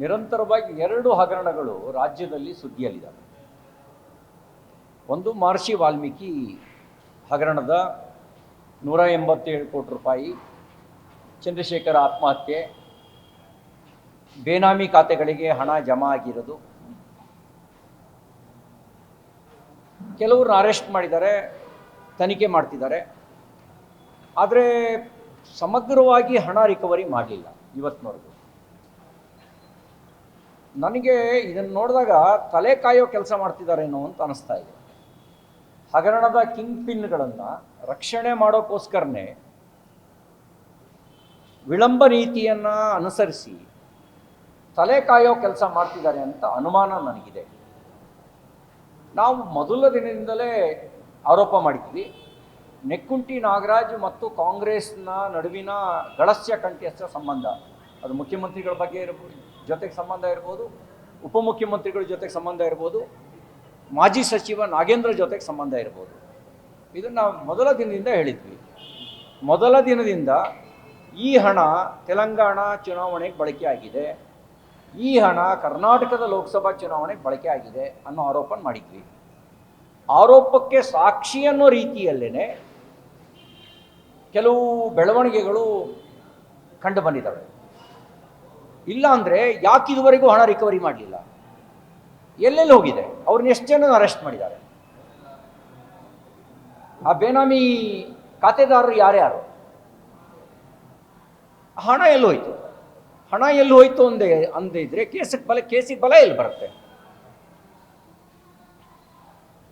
ನಿರಂತರವಾಗಿ ಎರಡು ಹಗರಣಗಳು ರಾಜ್ಯದಲ್ಲಿ ಸುದ್ದಿಯಲ್ಲಿದ್ದಾವೆ. ಒಂದು ಮಹರ್ಷಿ ವಾಲ್ಮೀಕಿ ಹಗರಣದ ನೂರ ಎಂಬತ್ತೇಳು ಕೋಟಿ ರೂಪಾಯಿ ಚಂದ್ರಶೇಖರ ಆತ್ಮಹತ್ಯೆ, ಬೇನಾಮಿ ಖಾತೆಗಳಿಗೆ ಹಣ ಜಮಾ ಆಗಿರೋದು. ಕೆಲವ್ರನ್ನ ಅರೆಸ್ಟ್ ಮಾಡಿದ್ದಾರೆ, ತನಿಖೆ ಮಾಡ್ತಿದ್ದಾರೆ. ಆದರೆ ಸಮಗ್ರವಾಗಿ ಹಣ ರಿಕವರಿ ಮಾಡಲಿಲ್ಲ ಇವತ್ತಿನವರೆಗೂ ನನಗೆ ಇದನ್ನು ನೋಡಿದಾಗ ತಲೆ ಕಾಯೋ ಕೆಲಸ ಮಾಡ್ತಿದ್ದಾರೇನೋ ಅಂತ ಅನಿಸ್ತಾ ಇದೆ. ಹಗರಣದ ಕಿಂಗ್ ಪಿನ್ಗಳನ್ನು ರಕ್ಷಣೆ ಮಾಡೋಕ್ಕೋಸ್ಕರನೇ ವಿಳಂಬ ನೀತಿಯನ್ನು ಅನುಸರಿಸಿ ತಲೆ ಕಾಯೋ ಕೆಲಸ ಮಾಡ್ತಿದ್ದಾರೆ ಅಂತ ಅನುಮಾನ ನನಗಿದೆ. ನಾವು ಮೊದಲ ದಿನದಿಂದಲೇ ಆರೋಪ ಮಾಡಿದ್ವಿ. ನೆಕ್ಕುಂಟಿ ನಾಗರಾಜ್ ಮತ್ತು ಕಾಂಗ್ರೆಸ್ನ ನಡುವಿನ ಗಳಸ್ಯ ಕಂಠ್ಯಸ್ಥ ಸಂಬಂಧ. ಅದು ಮುಖ್ಯಮಂತ್ರಿಗಳ ಬಗ್ಗೆ ಇರ್ಬೋದು. ಜೊತೆಗೆ ಸಂಬಂಧ ಇರ್ಬೋದು, ಉಪಮುಖ್ಯಮಂತ್ರಿಗಳ ಜೊತೆಗೆ ಸಂಬಂಧ ಇರ್ಬೋದು, ಮಾಜಿ ಸಚಿವ ನಾಗೇಂದ್ರ ಜೊತೆಗೆ ಸಂಬಂಧ ಇರ್ಬೋದು. ಇದನ್ನು ನಾವು ಮೊದಲ ದಿನದಿಂದ ಹೇಳಿದ್ವಿ. ಮೊದಲ ದಿನದಿಂದ ಈ ಹಣ ತೆಲಂಗಾಣ ಚುನಾವಣೆಗೆ ಬಳಕೆ ಆಗಿದೆ. ಈ ಹಣ ಕರ್ನಾಟಕದ ಲೋಕಸಭಾ ಚುನಾವಣೆಗೆ ಬಳಕೆ ಆಗಿದೆ ಅನ್ನೋ ಆರೋಪ ಮಾಡಿದ್ವಿ. ಆರೋಪಕ್ಕೆ ಸಾಕ್ಷಿ ಅನ್ನೋ ರೀತಿಯಲ್ಲೇ ಕೆಲವು ಬೆಳವಣಿಗೆಗಳು ಕಂಡು ಬಂದಿದ್ದಾವೆ. ಇಲ್ಲ ಅಂದರೆ ಯಾಕೆ ಇದುವರೆಗೂ ಹಣ ರಿಕವರಿ ಮಾಡಲಿಲ್ಲ? ಎಲ್ಲೆಲ್ಲಿ ಹೋಗಿದೆ? ಅವ್ರನ್ನ ಎಷ್ಟು ಜನ ಅರೆಸ್ಟ್ ಮಾಡಿದ್ದಾರೆ? ಆ ಬೇನಾಮಿ ಖಾತೆದಾರರು ಯಾರ್ಯಾರು? ಹಣ ಎಲ್ಲಿ ಹೋಯ್ತು? ಹಣ ಎಲ್ಲಿ ಹೋಯ್ತು ಅಂದೆ, ಅಂದೇ ಇದ್ರೆ ಕೇಸಿಗೆ ಬಲ ಕೇಸಿಗೆ ಬಲ ಎಲ್ಲಿ ಬರುತ್ತೆ?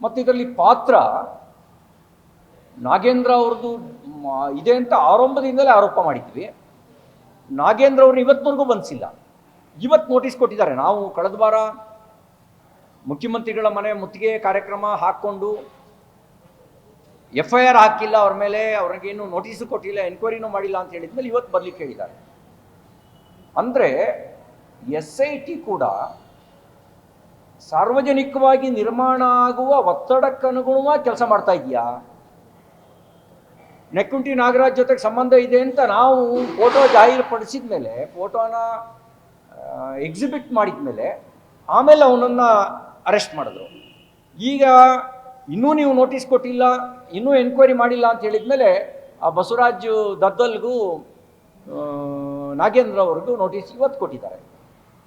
ಮತ್ತು ಇದರಲ್ಲಿ ಪಾತ್ರ ನಾಗೇಂದ್ರ ಅವ್ರದ್ದು ಇದೆ ಅಂತ ಆರಂಭದಿಂದಲೇ ಆರೋಪ ಮಾಡಿದ್ವಿ. ನಾಗೇಂದ್ರ ಅವರು ಇವತ್ತಿನವರೆಗೂ ಬಂದಿಸಿಲ್ಲ. ಇವತ್ತು ನೋಟಿಸ್ ಕೊಟ್ಟಿದ್ದಾರೆ. ನಾವು ಕಳೆದ ವಾರ ಮುಖ್ಯಮಂತ್ರಿಗಳ ಮನೆ ಮುತ್ತಿಗೆ ಕಾರ್ಯಕ್ರಮ ಹಾಕ್ಕೊಂಡು ಎಫ್ ಐ ಆರ್ ಹಾಕಿಲ್ಲ, ಅವ್ರ ಮೇಲೆ ಅವ್ರಿಗೇನು ನೋಟಿಸು ಕೊಟ್ಟಿಲ್ಲ ಎನ್ಕ್ವೈರಿನೂ ಮಾಡಿಲ್ಲ ಅಂತ ಹೇಳಿದ್ಮೇಲೆ ಇವತ್ತು ಬರ್ಲಿಕ್ಕೆ ಹೇಳಿದ್ದಾರೆ. ಅಂದರೆ ಎಸ್ ಐ ಟಿ ಕೂಡ ಸಾರ್ವಜನಿಕವಾಗಿ ನಿರ್ಮಾಣ ಆಗುವ ಒತ್ತಡಕ್ಕನುಗುಣವಾಗಿ ಕೆಲಸ ಮಾಡ್ತಾ ಇದೆಯಾ ನೆಕ್ಕುಂಟಿ ನಾಗರಾಜ್ ಜೊತೆಗೆ ಸಂಬಂಧ ಇದೆ ಅಂತ ನಾವು ಫೋಟೋ ಜಾಹೀರುಪಡಿಸಿದ ಮೇಲೆ, ಫೋಟೋನ ಎಕ್ಸಿಬಿಟ್ ಮಾಡಿದ ಮೇಲೆ ಆಮೇಲೆ ಅವನನ್ನು ಅರೆಸ್ಟ್ ಮಾಡಿದ್ರು. ಈಗ ಇನ್ನೂ ನೀವು ನೋಟಿಸ್ ಕೊಟ್ಟಿಲ್ಲ, ಇನ್ನೂ ಎನ್ಕ್ವೈರಿ ಮಾಡಿಲ್ಲ ಅಂತ ಹೇಳಿದ ಮೇಲೆ ಆ ಬಸವರಾಜ್ ದದ್ದಲ್ಗೂ ನಾಗೇಂದ್ರ ಅವ್ರಿಗೂ ನೋಟಿಸ್ ಇವತ್ತು ಕೊಟ್ಟಿದ್ದಾರೆ.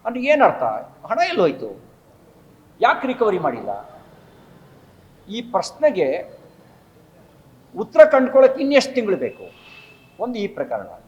ಅಂದರೆ ಏನರ್ಥ? ಹಣ ಎಲ್ಲೋಯ್ತು. ಯಾಕೆ ರಿಕವರಿ ಮಾಡಿಲ್ಲ? ಈ ಪ್ರಶ್ನೆಗೆ ಉತ್ತರ ಕಂಡ್ಕೊಳ್ಳೋಕೆ ಇನ್ನೆಷ್ಟು ತಿಂಗಳು ಬೇಕು? ಒಂದು ಈ ಪ್ರಕರಣ.